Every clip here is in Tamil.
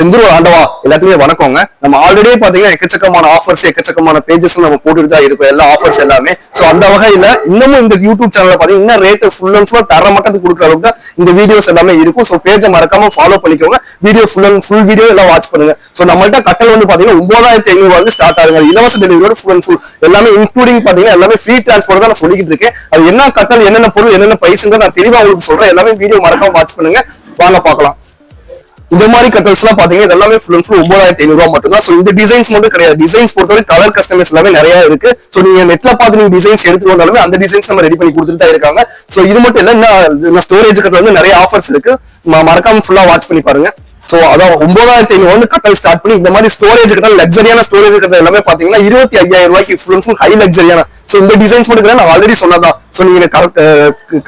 செந்தூர் ஆண்டவா எல்லாத்துக்குமே வணக்கங்க. நம்ம ஆல்ரெடி பாத்தீங்கன்னா எக்கச்சக்கமான ஆஃபர்ஸ் எக்கச்சக்கமான பேஜஸ் நம்ம போட்டுட்டு தான் இருக்கும். எல்லா ஆஃபர்ஸ் எல்லாமே. சோ அந்த வகையில இன்னமும் இந்த யூடியூப் சேனல்ல பாத்தீங்கன்னா இன்னும் ரேட் ஃபுல் அண்ட் ஃபுல்லா தர மட்டத்துக்கு கொடுக்குற அளவுக்கு தான் இந்த வீடியோஸ் எல்லாமே இருக்கும். சோ பேஜை மறக்காம ஃபாலோ பண்ணிக்கோங்க. Video full and full video எல்லாம் வாட்ச் பண்ணுங்க. சோ நம்மள்ட்ட கட்டல் வந்து பாத்தீங்கன்னா ஒன்பதாயிரத்தி ஐநூறு வந்து ஸ்டார்ட் ஆகுங்க இலவச டெலிவரியோட ஃபுல் அண்ட் ஃபுல் எல்லாமே இன்க்ளூடிங் பாத்தீங்கன்னா எல்லாமே ஃப்ரீ டிரான்ஸ்போர்ட் தான் நான் சொல்லிக்கிட்டு இருக்கேன். அது என்ன கட்டல் என்னென்ன பொருள் என்னென்ன பிரைஸ்ங்க நான் தெளிவா உங்களுக்கு சொல்றேன். எல்லாமே வீடியோ மறக்காம வாட்ச் பண்ணுங்க. வாங்க பார்க்கலாம். இந்த மாதிரி கட்டல்ஸ் எல்லாம் பாத்தீங்கன்னா இது எல்லாமே ஃபுல் அண்ட் ஃபுல் ஒன்பதாயிரத்தி ஐநூறு ரூபாய் மட்டும் தான் சோ இந்த டிசைன்ஸ் மட்டும் கிடையாது. டிசைன்ஸ் பொறுத்தவரை கலர் கஸ்டமைஸ் எல்லாமே நிறைய இருக்கு. சோ நீங்க நெட்ல பார்த்து நீங்க டிசைன்ஸ் எடுத்து வந்தாலுமே அந்த டிசைன்ஸ் நம்ம ரெடி பண்ணி கொடுத்துட்டு தான் இருக்காங்க. சோ இது மட்டும் இல்ல இன்னும் ஸ்டோரேஜ் கட்டில் வந்து நிறைய ஆஃபர்ஸ் இருக்கு. மறக்காம ஃபுல்லா வாட்ச் பண்ணி பாருங்க. சோ அதான் ஒன்பதாயிரத்தி ஐநூறு வந்து கட்டல் ஸ்டார்ட் பண்ணி இந்த மாதிரி ஸ்டோரேஜ் கட்டல் லக்ஸரியான ஸ்டோரேஜ் கட்டல் எல்லாமே பாத்தீங்கன்னா இருபத்தி ஐயாயிரம் ரூபாய்க்கு ஃபுல் அண்ட் ஃபுல் ஹை லக்ஸரியான சோ இந்த டிசைன்ஸ் மட்டும் நான் ஆல்ரெடி சொன்னதான் சோ நீங்க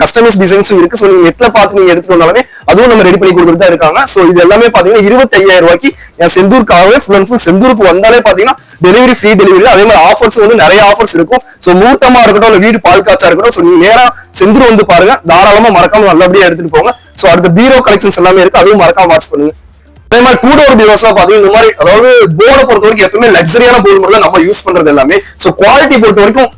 கஸ்டமைஸ் டிசைன்ஸும் இருக்கு. சோ நீங்க நெட்ல பார்த்து நீங்க எடுத்துட்டு வந்தாலுமே அதுவும் நம்ம ரெடி பண்ணி கொடுத்துட்டு தான் இருக்காங்க. சோ இது எல்லாமே பாத்தீங்கன்னா இருபத்தி ஐயாயிரம் ரூபாய்க்கு என் செந்தூருக்காகவே ஃபுல் அண்ட் ஃபுல் செந்தூருக்கு வந்தாலே பாத்தீங்கன்னா டெலிவரி ஃப்ரீ டெலிவரி அதே மாதிரி ஆஃபர்ஸ் வந்து நிறைய ஆஃபர்ஸ் இருக்கும். சோ மூர்த்தமா இருக்கட்டும் இல்ல வீடு பால் காச்சா இருக்கட்டும் சோ நீங்க நேரா செந்தூர் வந்து பாருங்க. தாராளமா மறக்காம நல்லபடியா எடுத்துட்டு போங்க. சோ அடுத்த பீரோ கலெக்ஷன்ஸ் எல்லாமே இருக்கு. அதுவும் மறக்காம வாட்ச் பண்ணுங்க. அதே மாதிரி டூ டோர் பீரோஸ் எல்லாம் இந்த மாதிரி அதாவது போர்டை பொறுத்த வரைக்கும் எப்பவுமே லக்ஸரியான போர்டு மட்டும் நம்ம யூஸ் பண்றது எல்லாமே. சோ குவாலிட்டி பொறுத்த வரைக்கும்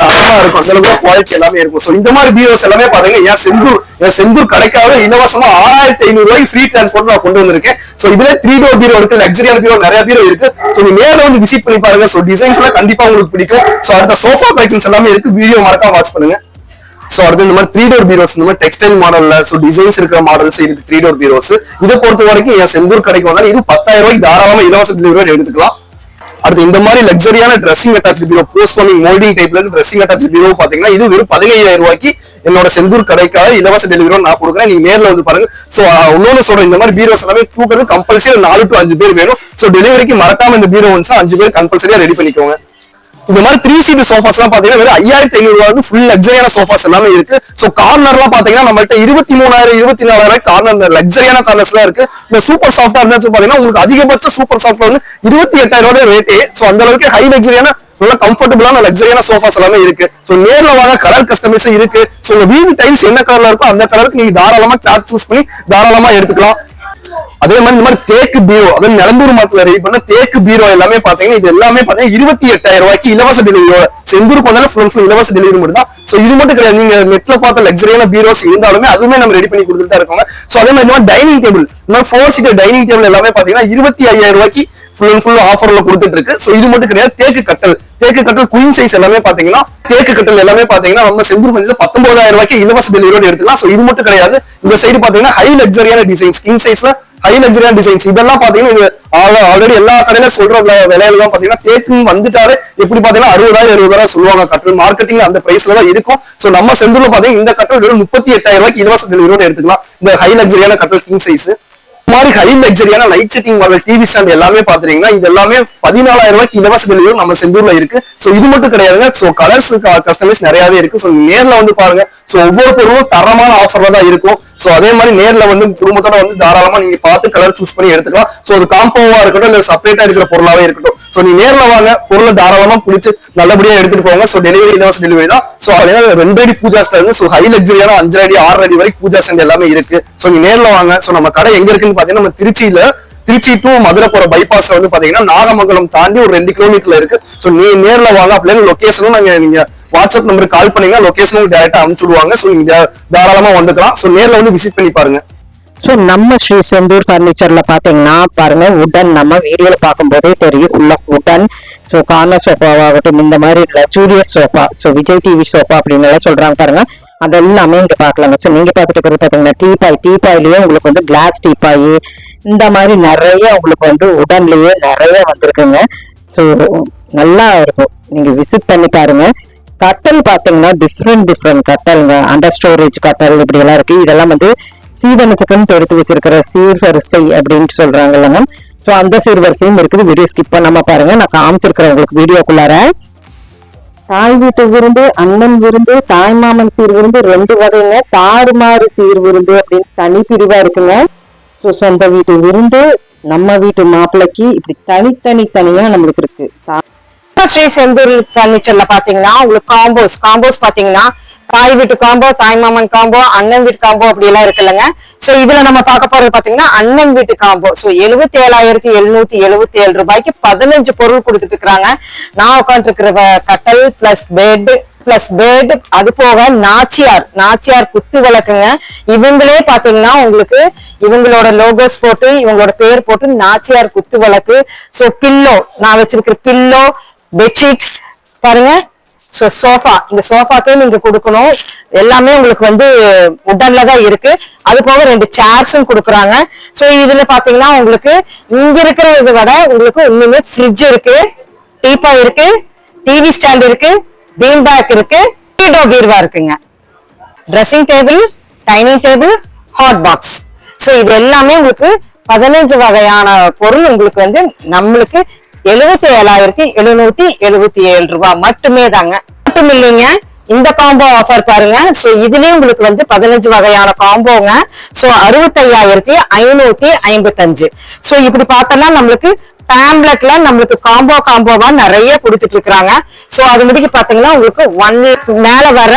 தரமா இருக்கும். சில குவாலிட்டி எல்லாமே இருக்கும். சோ இந்த மாதிரி பிஓஸ் எல்லாமே பாத்தீங்கன்னா என் செந்தூர் என் செந்தூர் கடைக்காக இலவசமா ஆறாயிரத்தி ஐநூறு ரூபாய் ஃப்ரீ டிரான்ஸ்போர்ட் நான் கொண்டு வந்திருக்கேன். சோ இதுல த்ரீ டோர் பீரோ இருக்கு லக்ஸரியான பீரோ நிறைய பீரோ இருக்கு. சோ நீங்க நேரில் வந்து விசிட் பண்ணி பாருங்க. சோ டிசைன்ஸ் எல்லாம் கண்டிப்பா உங்களுக்கு பிடிக்கும். சோ அடுத்த சோஃபா கலெக்ஷன்ஸ் எல்லாமே இருக்கு. வீடியோ மறக்காம வாட்ச் பண்ணுங்க. ஸோ அடுத்து இந்த மாதிரி த்ரீ டோர் பீரோஸ் இந்த மாதிரி டெக்ஸ்டைல் மாடல்ல ஸோ டிசைன்ஸ் இருக்கிற மாடல்ஸ் இருக்கு த்ரீ டோர் பீரோஸ் இதை பொறுத்த வரைக்கும் என் செந்தூர் கடைக்கு வந்தாலும் இது பத்தாயிரம் ரூபாய்க்கு தாராளமாக இலவச டெலிவரி எடுத்துக்கலாம். அடுத்து இந்த மாதிரி லக்ஸரியான ட்ரெஸ்ஸிங் அட்டாச் பீரோ போஸ்ட் பண்ணி மோல்டிங் டைப்ல ட்ரெஸ்ஸிங் அட்டாச் பீரோ பாத்தீங்கன்னா இது வெறும் பதினையாயிரம் ரூபாய்க்கு என்னோட செந்தூர் கடைக்காக இலவச டெலிவரி நான் கொடுக்குறேன். நீங்க நேர்ல வந்து பாருங்க. சோ இன்னொன்னு சொல்றேன். இந்த மாதிரி பீரோஸ் எல்லாமே தூக்குறது கம்பல்சரி நாலு டு அஞ்சு பேர் வேணும். சோ டெலிவரிக்கு மறக்காம இந்த பீரோ வந்து அஞ்சு பேர் கம்பல்சரியா ரெடி பண்ணிக்கோங்க. இந்த மாதிரி த்ரீ சீட் சோஃபாஸ் எல்லாம் பாத்தீங்கன்னா வெறும் ஐயாயிரத்தி ஐநூறு ரூபாய் ஃபுல் லக்ஸரியான சோஃபாஸ் எல்லாமே இருக்கு. சோ கார்னர் எல்லாம் பாத்தீங்கன்னா நம்மள்ட்ட இருபத்தி மூணாயிரம் இருபத்தி நாலாயிரம் கார்னர் லக்ஸரியான கார்னர்ஸ் எல்லாம் இருக்கு. இந்த சூப்பர் சாஃப்டா இருந்தாச்சு பாத்தீங்கன்னா உங்களுக்கு அதிகபட்ச சூப்பர் சாஃப்ட்ல வந்து இருபத்தி எட்டாயிரம் ரூபாய் ரேட்டே சோ அந்த அளவுக்கு ஹை லக்ஸரியான நல்ல கம்ஃபர்டபுளான லக்ஸரியான சோஃபாஸ் எல்லாமே இருக்கு. சோ நேர்ல வாங்க கலர் கஸ்டமைஸ் இருக்கு. சோ உங்க வீடு டைல்ஸ் என்ன கலர்ல இருக்கோ அந்த கலருக்கு நீங்க தாராளமா கிளாத் சூஸ் பண்ணி தாராளமா எடுத்துக்கலாம். அதே மாதிரி இந்த மாதிரி தேக்கு பீரோ அதாவது நிலம்பூர் மரத்துல ரெடி பண்ண தேக்கு பீரோ எல்லாமே பாத்தீங்கன்னா இது எல்லாமே பாத்தீங்கன்னா இருபத்தி எட்டாயிரம் ரூபாய்க்கு இலவச டெலிவரியோட செந்தூருக்கு வந்தாலும் ஃபுல் ஃபுல் இலவச டெலிவரி மட்டும் தான். சோ இது மட்டும் கிடையாது. நீங்க நெட்ல பார்த்த லக்ஸரியான பீரோஸ் இருந்தாலுமே அதுவுமே நம்ம ரெடி பண்ணி கொடுத்துட்டு தான் இருக்காங்க. சோ அதே மாதிரி மாதிரி டைனிங் டேபிள் இந்த மாதிரி ஃபோர் சீட்டர் டைனிங் டேபிள் எல்லாமே பாத்தீங்கன்னா இருபத்தி ஐயாயிரம் ரூபாய்க்கு ஃபுல் அண்ட் ஃபுல் ஆஃபர்ல கொடுத்துட்டு இருக்கு சோ இது மட்டும் கிடையாது தேக்கு கட்டல். தேக்கு கட்டல் குயின் சைஸ் எல்லாமே பாத்தீங்கன்னா தேக்கு கட்டல் எல்லாமே பாத்தீங்கன்னா நம்ம செந்தூர் கொஞ்சம் பத்தொன்பதாயிரம் ரூபாய்க்கு இலவச டெலிவரி எடுத்துக்கலாம். சோ இது மட்டும் கிடையாது. இந்த சைடு பாத்தீங்கன்னா ஹை லக்ஸரியான டிசைன்ஸ் கிங் சைஸ்ல ஹை லக்ஸரியான டிசைன்ஸ் இதெல்லாம் பாத்தீங்கன்னா இது ஆல்ரெடி எல்லா கடையில சொல்ற விலையில தான் பாத்தீங்கன்னா தேக்கு வந்துட்டாலே எப்படி பாத்தீங்கன்னா அறுபதாயிரம் எழுபதாயிரம் சொல்லுவாங்க. கட்டல் மார்க்கெட்டிங் அந்த பிரைஸ்ல தான் இருக்கும். சோ நம்ம செந்தூர்ல பாத்தீங்கன்னா இந்த கட்டல் வெறும் முப்பத்தி எட்டாயிரம் ரூபாய்க்கு இலவச டெலிவரியோட எடுத்துக்கலாம். இந்த ஹை லக்ஸரியான கட்டல் கிங் சைஸ் மாதிரி high லக்ஸரியான light setting model TV stand எல்லாமே பாத்துறீங்கன்னா இது எல்லாமே பதினாலாயிரம் ரூபாய்க்கு இலவச டெலிவரி நம்ம செந்தூர்ல இருக்கு. சோ இது மட்டும் கிடையாதுங்க. சோ கலர்ஸ் கஸ்டமைஸ் நிறையவே இருக்கு. சோ நேர்ல வந்து பாருங்க. சோ ஒவ்வொரு பொருளும் தரமான ஆஃபர்ல தான் இருக்கும். சோ அதே மாதிரி நேர்ல வந்து குடும்பத்தோட வந்து தாராளமா நீங்க பார்த்து கலர் சூஸ் பண்ணி எடுத்துக்கலாம். சோ அது காம்போவா இருக்கட்டும் இல்ல செப்பரேட்டா இருக்கிற பொருளாவே இருக்கட்டும். சோ நீ நேர்ல வாங்க. பொருளை தாராளமா பிடிச்சு நல்லபடியா எடுத்துட்டு போங்க. சோ டெலிவரி இலவச டெலிவரி தான். சோ அதனால ரெண்டு அடி பூஜா ஸ்டாண்ட் சோ ஹை லக்ஸரியான அஞ்சரை அடி ஆறு அடி வரைக்கும் பூஜா ஸ்டாண்ட் எல்லாமே இருக்கு. சோ நீ நேர்ல வாங்க. சோ நம்ம கடை எங்க இருக்குன்னு பாத்தீங்கன்னா நம்ம திருச்சியில திருச்சி டு மதுரை போற பைபாஸ்ல வந்து பாத்தீங்கன்னா நாகமங்கலம் தாண்டி ஒரு ரெண்டு கிலோமீட்டர்ல இருக்கு. சோ நீ நேர்ல வாங்க அப்படின்னு லொகேஷனும் நாங்க நீங்க வாட்ஸ்அப் நம்பருக்கு கால் பண்ணீங்கன்னா லொகேஷனும் டேரக்டா அனுப்பிச்சுடுவாங்க சோ நீங்க தாராளமா வந்துக்கலாம். சோ நேர்ல வந்து விசிட் பண்ணி பாருங்க. ஸோ நம்ம ஸ்ரீ செந்தூர் பர்னிச்சர்ல பாத்தீங்கன்னா பாருங்க உடன் நம்ம வீடியோல பார்க்கும்போதே தெரியும். ஃபுல்லா உடன் ஸோ கார்னர் சோஃபாவாகட்டும் இந்த மாதிரி luxurious sofa so Vijay TV sofa அப்படின்னு எல்லாம் சொல்றாங்க பாருங்க. அதெல்லாமே இங்கே பார்க்கலாங்க. ஸோ நீங்கள் பார்த்துட்டு இருக்கிறது பாத்தீங்கன்னா டீபாய் டீபாய்லயே உங்களுக்கு வந்து கிளாஸ் டீபாய் இந்த மாதிரி நிறைய உங்களுக்கு வந்து உடன்லயே நிறைய வந்திருக்குங்க. ஸோ நல்லா இருக்கும். நீங்கள் விசிட் பண்ணி பாருங்க. கட்டல் பார்த்தீங்கன்னா டிஃப்ரெண்ட் டிஃப்ரெண்ட் கட்டலுங்க அண்டர் ஸ்டோரேஜ் கட்டல் இப்படி எல்லாம் இருக்கு. இதெல்லாம் வந்து சீவனத்துக்குன்னு எடுத்து வச்சிருக்கிற சீர்வரிசை அப்படின்னு சொல்றாங்க இல்லைங்க ஸோ அந்த சீர்வரிசையும் இருக்குது. வீடியோ ஸ்கிப் பண்ணாம பாருங்க. நான் காமிச்சிருக்கிறேன் உங்களுக்கு வீடியோக்குள்ளார. தாய் வீட்டு விருந்து அண்ணன் விருந்து தாய் மாமன் சீர் விருந்து ரெண்டு வகைங்க. தாறுமாறு சீர் விருந்து அப்படின்னு தனி பிரிவா இருக்குங்க. ஸோ சொந்த வீட்டு விருந்து நம்ம வீட்டு மாப்பிள்ளைக்கு இப்படி தனித்தனி தனியா நம்மளுக்கு இருக்கு. ஸ்ரீ செந்தூர் பர்னிச்சர்ல பாத்தீங்கன்னா உங்களுக்கு காம்போஸ் காம்போஸ் பாத்தீங்கன்னா தாய் வீட்டு காம்போ தாய் மாமன் காம்போ அண்ணன் வீட்டு காம்போ அப்படி எல்லாம் இருக்குல்லங்க. சோ இதுல நம்ம பார்க்க போறது பாத்தீங்கன்னா அண்ணன் வீட்டு காம்போ சோ எழுபத்தி ஏழாயிரத்தி எழுநூத்தி எழுபத்தி ஏழு ரூபாய்க்கு பதினஞ்சு பொருள் கொடுத்துட்டு இருக்கிறாங்க. நான் உட்காந்துருக்கிற கட்டல் பிளஸ் பெட் பிளஸ் பேர்டு அது போக நாச்சியார். நாச்சியார் குத்து விளக்குங்க. இவங்களே பாத்தீங்கன்னா உங்களுக்கு இவங்களோட லோகோஸ் போட்டு இவங்களோட பேர் போட்டு நாச்சியார் குத்து விளக்கு. சோ பில்லோ நான் வச்சிருக்கிற பில்லோ பெட்ஷீட் பாருங்க. ஸோ சோஃபா இந்த சோஃபாக்கே நீங்க கொடுக்கணும். எல்லாமே உங்களுக்கு வந்து உடன்ல தான் இருக்கு. அது போக ரெண்டு சேர்ஸும் கொடுக்குறாங்க. ஸோ இதுல பாத்தீங்கன்னா உங்களுக்கு இங்க இருக்கிறத விட உங்களுக்கு இன்னுமே ஃப்ரிட்ஜ் இருக்கு டீப்பா இருக்கு டிவி ஸ்டாண்ட் இருக்கு பீன் பேக் இருக்கு டீடோ பீர்வா இருக்குங்க. Dressing table dining table hot box so இது எல்லாமே உங்களுக்கு பதினஞ்சு வகையான பொருள் உங்களுக்கு வந்து நம்மளுக்கு எழுபத்தி ஏழாயிரத்தி எழுநூத்தி எழுபத்தி ஏழு ரூபாய். மட்டுமே தாங்க மட்டும் இல்லைங்க இந்த காம்போ ஆஃபர் பாருங்க. சோ இதுலயும் உங்களுக்கு வந்து பதினஞ்சு வகையான காம்போங்க சோ அறுபத்தையாயிரத்தி ஐநூத்தி ஐம்பத்தஞ்சு. சோ இப்படி பார்த்தோம்னா நம்மளுக்கு பேம்லெட்ல நம்மளுக்கு காம்போ காம்போவா நிறைய கொடுத்துட்டு இருக்கிறாங்க சோ அது முடிக்கி பாத்தீங்கன்னா உங்களுக்கு ஒன் லேக் மேல வர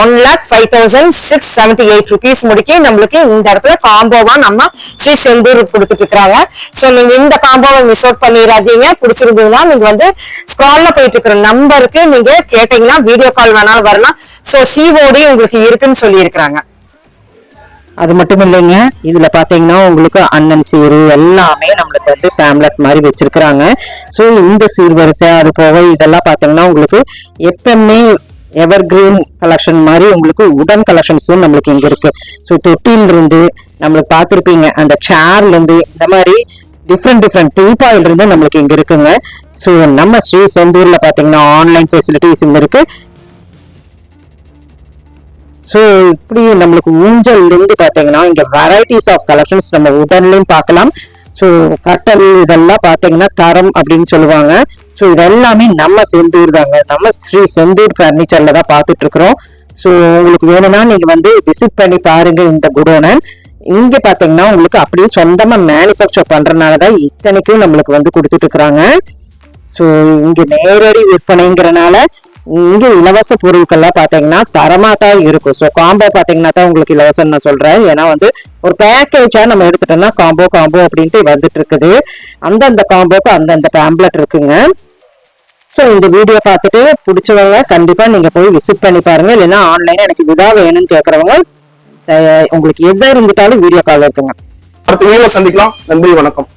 one lakh five thousand six seventy eight rupees முடிக்க நம்மளுக்கு இந்த இடத்துல காம்போவா நம்ம ஸ்ரீ செந்தூர் கொடுத்துட்டு இருக்கிறாங்க சோ நீங்க இந்த காம்போவை மிஸ் அவுட் பண்ணிடாதீங்க பிடிச்சிருந்ததுன்னா நீங்க வந்து ஸ்க்ரால்ல போயிட்டு இருக்கிற நம்பருக்கு நீங்க கேட்டீங்கன்னா வீடியோ கால் வேணாலும் வரலாம். சோ சிஓடி உங்களுக்கு இருக்குன்னு சொல்லி இருக்கிறாங்க அது மட்டும் இல்லைங்க. இதுல பாத்தீங்கன்னா உங்களுக்கு அண்ணன் சீரு எல்லாமே நம்மளுக்கு வந்து பேம்லெட் மாதிரி வச்சிருக்கிறாங்க. ஸோ இந்த சீர்வரிசை அது போக இதெல்லாம் பாத்தீங்கன்னா உங்களுக்கு எப்பவுமே எவர் கிரீன் கலெக்ஷன் மாதிரி உங்களுக்கு உடன் கலெக்ஷன்ஸும் நம்மளுக்கு இங்க இருக்கு. ஸோ தொட்டிலிருந்து நம்மளுக்கு பார்த்துருப்பீங்க அந்த சேர்ல இருந்து இந்த மாதிரி டிஃப்ரெண்ட் டிஃப்ரெண்ட் டீபாயில் இருந்து நம்மளுக்கு இங்க இருக்குங்க. ஸோ நம்ம ஸ்ரீ செந்தூர்ல பாத்தீங்கன்னா ஆன்லைன் ஃபெசிலிட்டிஸும் இருக்கு. ஸோ இப்படி நம்மளுக்கு ஊஞ்சல்லேருந்து இருந்து இங்கே வெரைட்டிஸ் ஆஃப் கலெக்ஷன்ஸ் நம்ம உடன்லையும் பார்க்கலாம். ஸோ கட்டல் இதெல்லாம் பார்த்தீங்கன்னா தரம் அப்படின்னு சொல்லுவாங்க. ஸோ இதெல்லாமே நம்ம செந்தூர் தாங்க. நம்ம ஸ்ரீ செந்தூர் ஃபர்னிச்சரில் தான் பார்த்துட்டு இருக்கிறோம் ஸோ உங்களுக்கு வேணும்னா நீங்கள் வந்து விசிட் பண்ணி பாருங்க இந்த குடோனை. இங்கே பார்த்தீங்கன்னா உங்களுக்கு அப்படியே சொந்தமாக மேனுஃபேக்சர் பண்ணுறதுனால தான் இத்தனைக்கும் நம்மளுக்கு வந்து கொடுத்துட்டு இருக்கிறாங்க ஸோ இங்கே நேரடி விற்பனைங்கிறனால இங்கே இலவச பொருட்கள்லாம் பார்த்தீங்கன்னா தரமாக தான் இருக்கும். ஸோ காம்போ பார்த்தீங்கன்னா தான் உங்களுக்கு இலவசம் நான் சொல்கிறேன் ஏன்னா வந்து ஒரு பேக்கேஜாக நம்ம எடுத்துட்டோம்னா காம்போ காம்போ அப்படின்ட்டு வந்துட்டு இருக்குது. அந்தந்த காம்போக்கு அந்தந்த டேம்லெட் இருக்குங்க. ஸோ இந்த வீடியோ பார்த்துட்டு பிடிச்சவங்க கண்டிப்பாக நீங்கள் போய் விசிட் பண்ணி பாருங்க. இல்லைன்னா ஆன்லைனில் எனக்கு இதுதான் வேணும்னு கேட்குறவங்க உங்களுக்கு எதாக இருந்துட்டாலும் வீடியோ கால் இருக்குங்க. அடுத்த வீடியோ சந்திக்கலாம். நன்றி வணக்கம்.